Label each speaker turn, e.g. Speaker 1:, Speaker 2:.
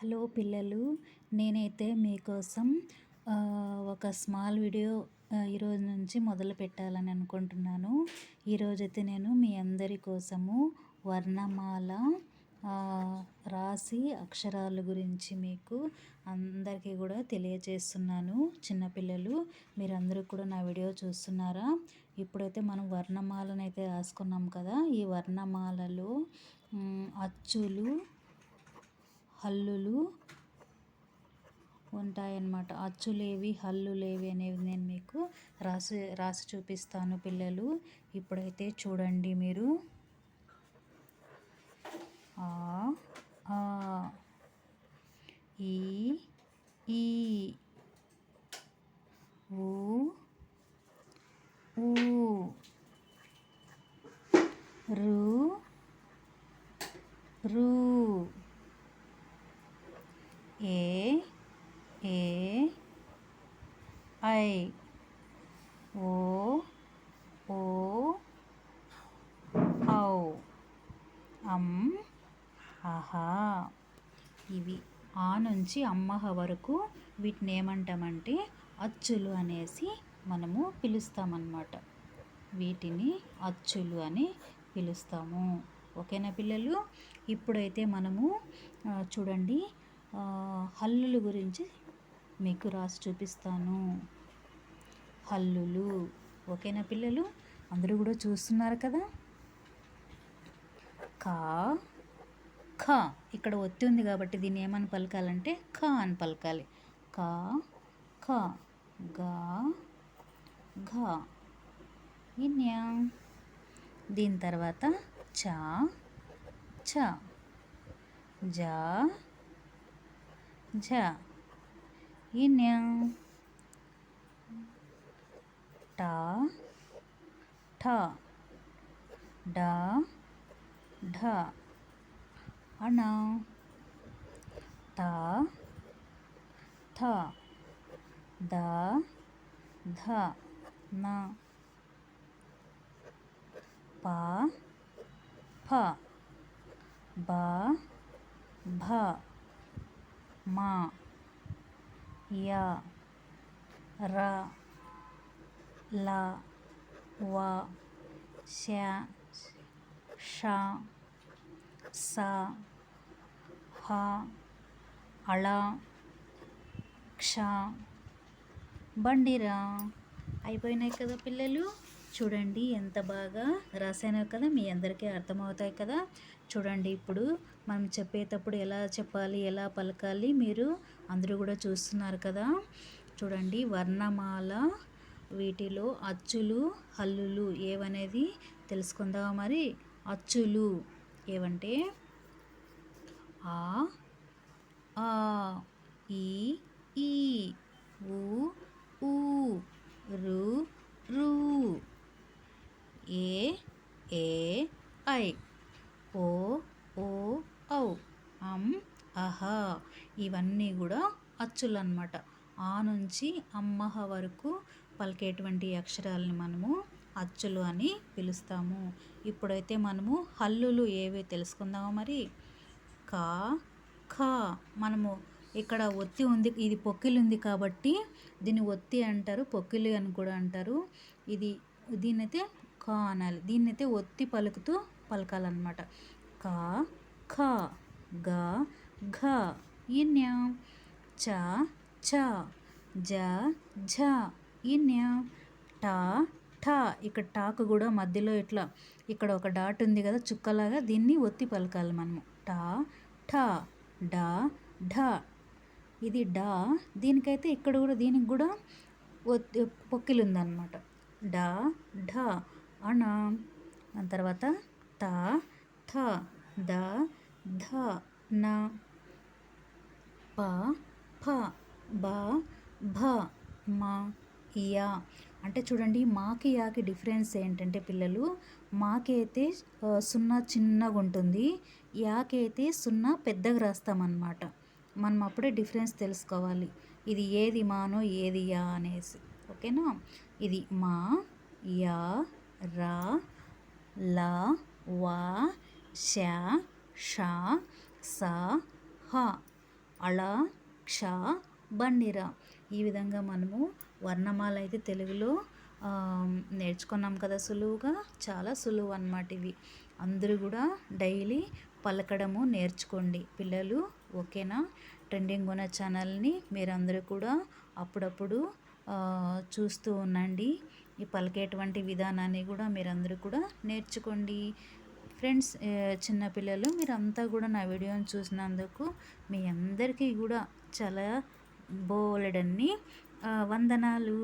Speaker 1: Hello పిల్లలు నేనైతే మీకోసం ఒక స్మాల్ వీడియో ఈరోజు నుంచి మొదలు పెట్టాలని అనుకుంటున్నాను. ఈరోజైతే నేను మీ అందరి కోసము వర్ణమాల రాసి అక్షరాల గురించి మీకు అందరికీ కూడా తెలియజేస్తున్నాను. చిన్నపిల్లలు మీరందరూ కూడా నా వీడియో చూస్తున్నారా? ఇప్పుడైతే మనం వర్ణమాలను అయితే రాసుకున్నాం కదా ఈ వర్ణమాలలో అచ్చులు హల్లులు ఉంటాయన్నమాట. అచ్చులేవి హల్లులేవి అనేవి నేను మీకు రాసి రాసి చూపిస్తాను పిల్లలు. ఇప్పుడైతే చూడండి మీరు. ఆ ఆ ఈ ఈ ఊ ఊ రు రు. ఏ ఏ ఐ ఓ ఓ ఔ అమ్ ఆహా ఇవి ఆ నుంచి అమ్మహ వరకు వీటిని ఏమంటామంటే అచ్చులు అనేసి మనము పిలుస్తామన్నమాట. వీటిని అచ్చులు అని పిలుస్తాము. ఓకేనా పిల్లలు? ఇప్పుడైతే మనము చూడండి హల్లుల గురించి మీకు రాసి చూపిస్తాను. హల్లులు. ఓకేనా పిల్లలు? అందరూ కూడా చూస్తున్నారు కదా? కా ఖ. ఇక్కడ ఒత్తి ఉంది కాబట్టి దీన్ని ఏమని పలకాలంటే ఖ అని పలకాలి. కా ఖ గా ఘ. ఇన్యా. దీని తర్వాత చ ఛ జా ఝ ఇన్య టా ఠ డా ఢ అణ తా థ ద ధ న పా ఫ బ భ మా యా ర ల వ శా ష స హ అళా క్ష బండిరా. అయిపోయినాయి కదా పిల్లలు. చూడండి ఎంత బాగా రాసానో కదా మీ అందరికీ అర్థమవుతాయి కదా. చూడండి ఇప్పుడు మనం చెప్పేటప్పుడు ఎలా చెప్పాలి ఎలా పలకాలి మీరు అందరూ కూడా చూస్తున్నారు కదా. చూడండి వర్ణమాల వీటిలో అచ్చులు హల్లులు ఏవనేది తెలుసుకుందామా మరి? అచ్చులు ఏవంటే? ఆ ఆ ఈ ఈ ఊ ఊ రు రు ఏ ఏ ఐ ఓ ఓ ఔ అమ్ అహ ఇవన్నీ కూడా అచ్చులు అనమాట ఆ నుంచి అమ్మహ వరకు పలికేటువంటి అక్షరాలని మనము అచ్చులు అని పిలుస్తాము. ఇప్పుడైతే మనము హల్లులు ఏవే తెలుసుకుందామా మరి? కా ఖ. మనము ఇక్కడ ఒత్తి ఉంది ఇది పొక్కిలు ఉంది కాబట్టి దీన్ని ఒత్తి అంటారు పొక్కిలి అని కూడా అంటారు. ఇది దీన్నైతే కా అనాలి. దీన్నైతే ఒత్తి పలుకుతూ పలకాలన్నమాట. కా ఖ గ ఘ ఇన్య చ చ జ ఝ ఇన్య టా ఠా ఇక్కడ టాకు కూడా మధ్యలో ఇట్లా ఇక్కడ ఒక డాట్ ఉంది కదా చుక్కలాగా దీన్ని ఒత్తి పలకాలి మనము. టా ఠా డా ఢ. ఇది డా దీనికైతే ఇక్కడ కూడా దీనికి కూడా పొక్కిలు ఉందన్నమాట డా ఢ అణ. దాని తర్వాత త థ ద ధ నా. ప ఫ బ భ మ యా. అంటే చూడండి మాకి యాకి డిఫరెన్స్ ఏంటంటే పిల్లలు మాకి అయితే సున్నా చిన్నగా ఉంటుంది యాకి అయితే సున్నా పెద్దగా రాస్తామన్నమాట. మనం అప్పుడే డిఫరెన్స్ తెలుసుకోవాలి. ఇది ఏది మానో ఏది యా అనేసి. ఓకేనా? ఇది మా యా రా లా వా ష ష స హ. అళ క్ష బండిర ఈ విధంగా మనము వర్ణమాల అయితే తెలుగులో నేర్చుకున్నాం కదా సులువుగా. చాలా సులువు అన్నమాట ఇవి. అందరూ కూడా డైలీ పలకడము నేర్చుకోండి. పిల్లలు ఓకేనా? ట్రెండింగ్ ఉన్న ఛానల్ని మీరందరూ కూడా అప్పుడప్పుడు చూస్తూ ఉండండి. ఈ పలికేటువంటి విధానాన్ని కూడా మీరందరూ కూడా నేర్చుకోండి. ఫ్రెండ్స్ చిన్నపిల్లలు మీరంతా కూడా నా వీడియోని చూసినందుకు మీ అందరికీ కూడా చాలా బోలెడన్ని వందనాలు.